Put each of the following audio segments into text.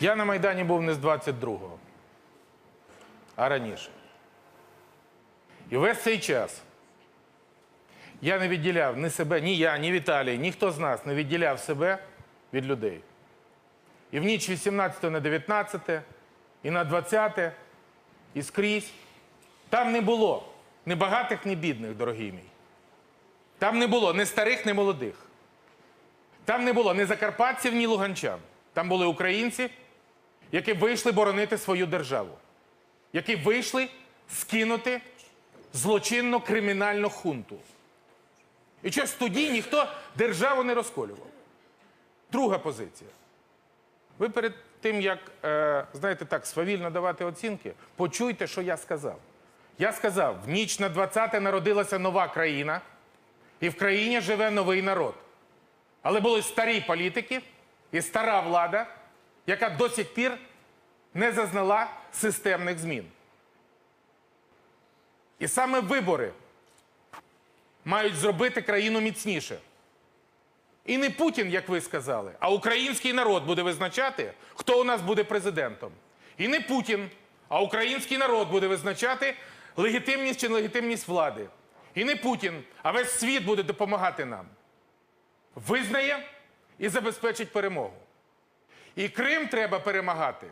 Я на Майдані був не з 22-го, а раніше. І весь цей час я не відділяв ні себе, ні я, ні Віталій, ніхто з нас не відділяв себе від людей. І в ніч 18 на 19, і на 20, і скрізь. Там не було ні багатих, ні бідних, дорогий мій. Там не було ні старих, ні молодих. Там не було ні закарпатців, ні луганчан. Там були українці, які вийшли боронити свою державу, які вийшли скинути злочинну кримінальну хунту. І щось тоді ніхто державу не розколював. Друга позиція. Ви перед тим, як, е, знаєте, так, свавільно давати оцінки, почуйте, що я сказав. Я сказав, в ніч на 20 народилася нова країна, і в країні живе новий народ. Але були старі політики і стара влада, яка до сих пір не зазнала системних змін. І саме вибори мають зробити країну міцніше. І не Путін, як ви сказали, а український народ буде визначати, хто у нас буде президентом. І не Путін, а український народ буде визначати легітимність чи нелегітимність влади. І не Путін, а весь світ буде допомагати нам. Визнає і забезпечить перемогу. І Крим треба перемагати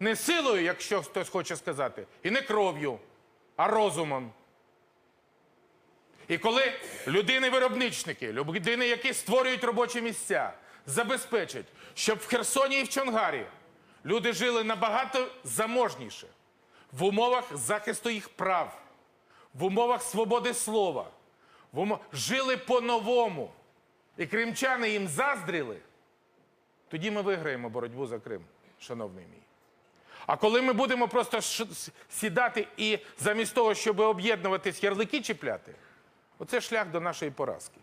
не силою, якщо хтось хоче сказати, і не кров'ю, а розумом. І коли людини-виробничники, людини, які створюють робочі місця, забезпечать, щоб в Херсоні і в Чонгарі люди жили набагато заможніше, в умовах захисту їх прав, в умовах свободи слова, в умов... жили по-новому, і кримчани їм заздріли, тоді ми виграємо боротьбу за Крим, шановний мій. А коли ми будемо просто сідати і замість того, щоб об'єднуватись, ярлики чіпляти, оце шлях до нашої поразки.